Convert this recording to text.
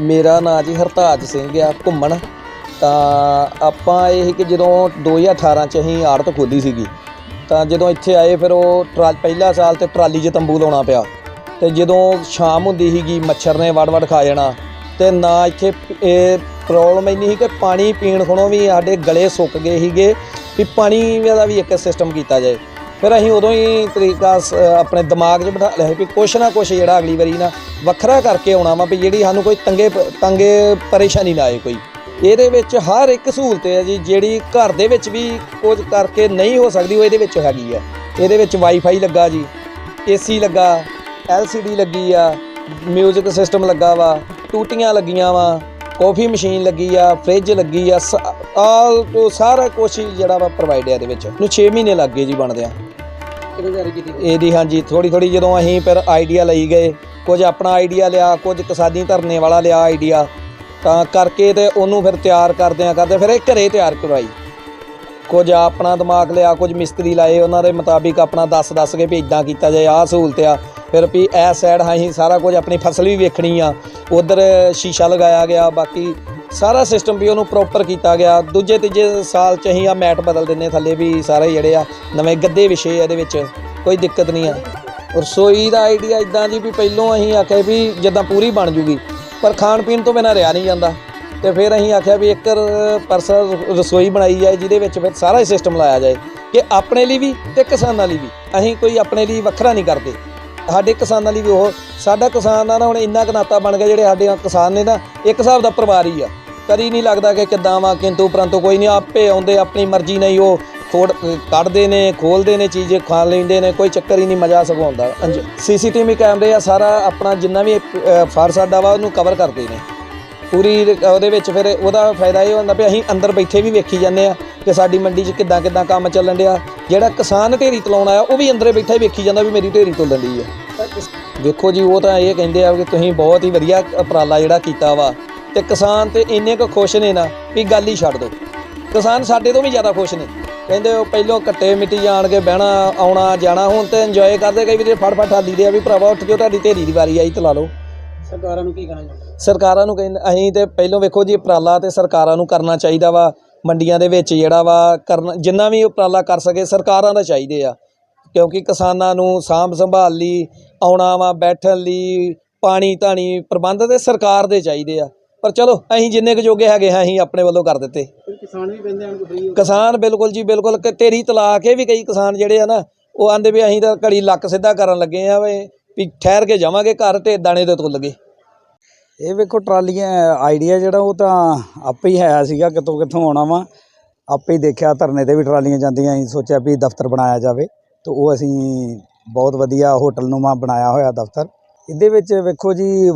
ਮੇਰਾ ਨਾਂ ਜੀ ਹਰਤਾਜ ਸਿੰਘ ਆ, ਘੁੰਮਣ। ਤਾਂ ਆਪਾਂ ਇਹ ਸੀ ਕਿ ਜਦੋਂ 2018 ਚ ਅਸੀਂ ਆੜਤ ਖੋਲੀ ਸੀਗੀ, ਤਾਂ ਜਦੋਂ ਇੱਥੇ ਆਏ ਫਿਰ ਉਹ ਟਰਾਲ ਪਹਿਲਾ ਸਾਲ ਤੇ ਟਰਾਲੀ 'ਚ ਤੰਬੂ ਲਾਉਣਾ ਪਿਆ। ਤੇ ਜਦੋਂ ਸ਼ਾਮ ਹੁੰਦੀ ਸੀਗੀ, ਮੱਛਰ ਨੇ ਵੜ ਵੜ ਖਾ ਜਾਣਾ। ਤੇ ਨਾ ਇੱਥੇ ਇਹ ਪ੍ਰੋਬਲਮ ਇੰਨੀ ਸੀ ਕਿ ਪਾਣੀ ਪੀਣ ਖਣੋਂ ਵੀ ਸਾਡੇ ਗਲੇ ਸੁੱਕ ਗਏ ਸੀਗੇ, ਵੀ ਪਾਣੀ ਦਾ ਵੀ ਇੱਕ ਸਿਸਟਮ ਕੀਤਾ ਜਾਏ। ਫਿਰ ਅਸੀਂ ਉਦੋਂ ਹੀ ਤਰੀਕਾ ਸ- ਆਪਣੇ ਦਿਮਾਗ 'ਚ ਬਿਠਾ ਲਿਆ ਸੀ ਵੀ ਕੁਛ ਨਾ ਕੁਛ ਜਿਹੜਾ ਅਗਲੀ ਵਾਰੀ ਨਾ ਵੱਖਰਾ ਕਰਕੇ ਆਉਣਾ ਵਾ ਵੀ ਜਿਹੜੀ ਸਾਨੂੰ ਕੋਈ ਤੰਗੇ ਪ- ਤੰਗੇ ਪਰੇਸ਼ਾਨੀ ਨਾ ਆਏ ਕੋਈ। ਇਹਦੇ ਵਿੱਚ ਹਰ ਇੱਕ ਸਹੂਲਤ ਹੈ ਜੀ, ਜਿਹੜੀ ਘਰ ਦੇ ਵਿੱਚ ਵੀ ਕੁਝ ਕਰਕੇ ਨਹੀਂ ਹੋ ਸਕਦੀ, ਉਹ ਇਹਦੇ ਵਿੱਚ ਹੈਗੀ ਆ। ਇਹਦੇ ਵਿੱਚ ਵਾਈਫਾਈ ਲੱਗਾ ਜੀ ਏਸੀ ਲੱਗਾ LCD ਲੱਗੀ ਆ ਮਿਊਜ਼ਿਕ ਸਿਸਟਮ ਲੱਗਾ ਵਾ, ਟੂਟੀਆਂ ਲੱਗੀਆਂ ਵਾ ਕਾਫੀ ਮਸ਼ੀਨ ਲੱਗੀ ਆ ਫ੍ਰਿਜ ਲੱਗੀ ਆ, ਸ- ਆਲ ਤੋਂ ਸਾਰਾ ਕੁਝ ਜਿਹੜਾ ਵਾ ਪ੍ਰੋਵਾਈਡ ਹੈ ਇਹਦੇ ਵਿੱਚ। ਨੂੰ 6 ਮਹੀਨੇ ਲੱਗ ਗਏ ਜੀ ਬਣਦਿਆਂ। ਕਿਹਨੇ ਜਾਰੀ ਕੀਤੀ ਇਹਦੀ ਹਾਂਜੀ ਥੋੜੀ ਥੋੜੀ ਜਦੋਂ ਅਸੀਂ ਫਿਰ ਆਈਡੀਆ ਲਈ ਗਏ, ਕੁਝ ਆਪਣਾ ਆਈਡੀਆ ਲਿਆ, ਕੁਝ ਕਿਸਾਨੀ ਧਰਨੇ ਵਾਲਾ ਲਿਆ ਆਈਡੀਆ ਤਾਂ ਕਰਕੇ ਤੇ ਉਹਨੂੰ ਫਿਰ ਤਿਆਰ ਕਰਦਿਆਂ ਕਰਦੇ ਫਿਰ ਇਹ ਘਰੇ ਤਿਆਰ ਕਰਵਾਈ। ਕੁਝ ਆਪਣਾ ਦਿਮਾਗ ਲਿਆ, ਕੁਝ ਮਿਸਤਰੀ ਲਾਏ, ਉਹਨਾਂ ਦੇ ਮੁਤਾਬਿਕ ਆਪਣਾ ਦੱਸ ਦੱਸ ਕੇ ਵੀ ਇਦਾਂ ਕੀਤਾ ਜਾਏ, ਆਹ ਸਹੂਲਤ ਆ। ਫਿਰ ਵੀ ਇਹ ਸਾਈਡ ਅਸੀਂ ਸਾਰਾ ਕੁਝ ਆਪਣੀ ਫਸਲ ਵੀ ਵੇਖਣੀ ਆ, ਉਧਰ ਸ਼ੀਸ਼ਾ ਲਗਾਇਆ ਗਿਆ, ਬਾਕੀ ਸਾਰਾ ਸਿਸਟਮ ਵੀ ਉਹਨੂੰ ਪ੍ਰੋਪਰ ਕੀਤਾ ਗਿਆ। ਦੂਜੇ ਤੀਜੇ ਸਾਲ ਚ ਅਸੀਂ ਆ ਮੈਟ ਬਦਲ ਦਿੰਨੇ ਥੱਲੇ ਵੀ ਸਾਰੇ ਜਿਹੜੇ ਆ, ਨਵੇਂ ਗੱਦੇ ਵਿਸ਼ੇ ਇਹਦੇ ਵਿੱਚ, ਕੋਈ ਦਿੱਕਤ ਨਹੀਂ ਆ। ਰਸੋਈ ਦਾ ਆਈਡੀਆ ਇਦਾਂ ਜੀ ਵੀ ਪਹਿਲੋਂ ਅਸੀਂ ਆਖਿਆ ਵੀ ਜਿੱਦਾਂ ਪੂਰੀ ਬਣ ਜੂਗੀ, ਪਰ ਖਾਣ ਪੀਣ ਤੋਂ ਬਿਨਾਂ ਰਿਹਾ ਨਹੀਂ ਜਾਂਦਾ। ਤੇ ਫਿਰ ਅਸੀਂ ਆਖਿਆ ਵੀ ਇੱਕ ਪਰਸਨ ਰਸੋਈ ਬਣਾਈ ਜਾਏ, ਜਿਹਦੇ ਵਿੱਚ ਫਿਰ ਸਾਰਾ ਹੀ ਸਿਸਟਮ ਲਾਇਆ ਜਾਏ, ਕਿ ਆਪਣੇ ਲਈ ਵੀ ਤੇ ਕਿਸਾਨਾਂ ਲਈ ਵੀ। ਅਸੀਂ ਕੋਈ ਆਪਣੇ ਲਈ ਵੱਖਰਾ ਨਹੀਂ ਕਰਦੇ। ਸਾਡੇ ਕਿਸਾਨਾਂ ਲਈ ਵੀ ਉਹ, ਸਾਡਾ ਕਿਸਾਨਾਂ ਨਾਲ ਹੁਣ ਇੰਨਾ ਕੁ ਨਾਤਾ ਬਣ ਗਿਆ, ਜਿਹੜੇ ਸਾਡੇ ਕਿਸਾਨ ਨੇ ਨਾ, ਇੱਕ ਹਿਸਾਬ ਦਾ ਪਰਿਵਾਰ ਹੀ ਆ। ਕਦੀ ਨਹੀਂ ਲੱਗਦਾ ਕਿ ਕਿੱਦਾਂ ਵਾ, ਕਿੰਤੂ ਪਰੰਤੂ ਕੋਈ ਨਹੀਂ, ਆਪੇ ਆਉਂਦੇ, ਆਪਣੀ ਮਰਜ਼ੀ ਨਾਲ ਹੀ ਉਹ ਖੋੜ ਕੱਢਦੇ ਨੇ, ਖੋਲਦੇ ਨੇ, ਚੀਜ਼ ਖਾ ਲੈਂਦੇ ਨੇ, ਕੋਈ ਚੱਕਰ ਹੀ ਨਹੀਂ, ਮਜ਼ਾ ਸਗੋਂ ਆਉਂਦਾ ਸੀਸੀਟੀਵੀ ਕੈਮਰੇ ਆ, ਸਾਰਾ ਆਪਣਾ ਜਿੰਨਾ ਵੀ ਫਰ ਸਾਡਾ ਵਾ, ਉਹਨੂੰ ਕਵਰ ਕਰਦੇ ਨੇ। ਪੂਰੀ ਉਹਦੇ ਵਿੱਚ ਫਿਰ ਉਹਦਾ ਫਾਇਦਾ ਇਹ ਹੁੰਦਾ ਵੀ ਅਸੀਂ ਅੰਦਰ ਬੈਠੇ ਵੀ ਵੇਖੀ ਜਾਂਦੇ ਆ ਕਿ ਸਾਡੀ ਮੰਡੀ 'ਚ ਕਿੱਦਾਂ ਕਿੱਦਾਂ ਕੰਮ ਚੱਲਣ ਡਿਆ। ਜਿਹੜਾ ਕਿਸਾਨ ਢੇਰੀ ਤਲਾਉਣ ਆਇਆ, ਉਹ ਵੀ ਅੰਦਰੇ ਬੈਠਾ ਹੀ ਵੇਖੀ ਜਾਂਦਾ ਵੀ ਮੇਰੀ ਢੇਰੀ ਤੁਲਣ ਡਈ ਆ। ਵੇਖੋ ਜੀ, ਉਹ ਤਾਂ ਇਹ ਕਹਿੰਦੇ ਆ ਕਿ ਤੁਸੀਂ ਬਹੁਤ ਹੀ ਵਧੀਆ ਉਪਰਾਲਾ ਜਿਹੜਾ ਕੀਤਾ ਵਾ। ਤੇ ਕਿਸਾਨ ਤੇ ਇੰਨੇ ਕੁ ਖੁਸ਼ ਨੇ ਨਾ ਵੀ ਗੱਲ ਹੀ ਛੱਡ ਦਿਓ ਕਿਸਾਨ ਸਾਡੇ ਤੋਂ ਵੀ ਜ਼ਿਆਦਾ ਖੁਸ਼ ਨੇ। ਕਹਿੰਦੇ ਉਹ ਪਹਿਲੋਂ ਕੱਟੇ ਮਿੱਟੀ ਜਾਣ ਕੇ ਬਹਿਣਾ ਆਉਣਾ ਜਾਣਾ ਹੁਣ ਤੇ ਇੰਜੋਏ ਕਰਦੇ ਕਈ ਵੀਰੇ ਫੜ ਫੜ ਹਾਲੀ ਦੇ ਆ ਵੀ ਭਰਾਵਾ ਉੱਠ ਜਾਓ ਤੁਹਾਡੀ ਢੇਰੀ ਦੀ ਵਾਰੀ ਆਈ ਤਲਾ ਲਓ। ਸਰਕਾਰਾਂ ਨੂੰ ਕੀ ਕਹਿਣਾ ਚਾਹੁੰਦੇ? ਸਰਕਾਰਾਂ ਨੂੰ ਕਹਿੰਦੇ ਅਸੀਂ ਤੇ ਪਹਿਲੋਂ ਵੇਖੋ ਜੀ ਉਪਰਾਲਾ ਤੇ ਸਰਕਾਰਾਂ ਨੂੰ ਕਰਨਾ ਚਾਹੀਦਾ ਵਾ ਮੰਡੀਆਂ ਦੇ ਵਿੱਚ ਜਿਹੜਾ ਵਾ ਕਰਨਾ ਜਿੰਨਾ ਵੀ ਉਪਰਾਲਾ ਕਰ ਸਕੇ ਸਰਕਾਰਾਂ ਦਾ ਚਾਹੀਦੇ ਆ। ਕਿਉਂਕਿ ਕਿਸਾਨਾਂ ਨੂੰ ਸਾਂਭ ਸੰਭਾਲ ਲਈ ਆਉਣਾ ਵਾ ਬੈਠਣ ਲਈ ਪਾਣੀ ਧਾਣੀ ਪ੍ਰਬੰਧ ਤੇ ਸਰਕਾਰ ਦੇ ਚਾਹੀਦੇ ਆ। ਪਰ ਚਲੋ ਅਸੀਂ ਜਿੰਨੇ ਕੁ ਜੋਗੇ ਹੈਗੇ ਹਾਂ ਅਸੀਂ ਆਪਣੇ ਵੱਲੋਂ ਕਰ ਦਿੱਤੇ। ਕਿਸਾਨ ਵੀ ਪੈਂਦੇ ਹਨ ਕੋਈ ਫ੍ਰੀ ਕਿਸਾਨ ਬਿਲਕੁਲ ਜੀ ਬਿਲਕੁਲ। ਕਿ ਢੇਰੀ ਤਲਾ ਕੇ ਵੀ ਕਈ ਕਿਸਾਨ ਜਿਹੜੇ ਆ ਨਾ ਉਹ ਆਂਦੇ ਵੀ ਅਸੀਂ ਤਾਂ ਘੜੀ ਲੱਕ ਸਿੱਧਾ ਕਰਨ ਲੱਗੇ ਆ ਵੀ ਵੀ ਠਹਿਰ ਕੇ ਜਾਵਾਂਗੇ ਘਰ ਤੇ ਦਾਣੇ ਤੇ ਤੁੱਲ ਗਏ ਇਹ ਵੇਖੋ ਟਰਾਲੀਆਂ ਆਈਡੀਆ ਜਿਹੜਾ ਉਹ ਤਾਂ ਆਪੇ ਹੀ ਹੈ ਸੀਗਾ ਕਿਤੋਂ ਕਿੱਥੋਂ ਆਉਣਾ ਵਾ। ਆਪੇ ਹੀ ਦੇਖਿਆ ਧਰਨੇ ਤੇ ਵੀ ਟਰਾਲੀਆਂ ਜਾਂਦੀਆਂ ਅਸੀਂ ਸੋਚਿਆ ਵੀ ਦਫ਼ਤਰ ਬਣਾਇਆ ਜਾਵੇ। ਤੇ ਉਹ ਅਸੀਂ ਬਹੁਤ ਵਧੀਆ ਹੋਟਲ ਨੂੰਮਾ ਬਣਾਇਆ ਹੋਇਆ ਦਫ਼ਤਰ। ਇਹਦੇ ਵਿੱਚ ਵੇਖੋ ਜੀ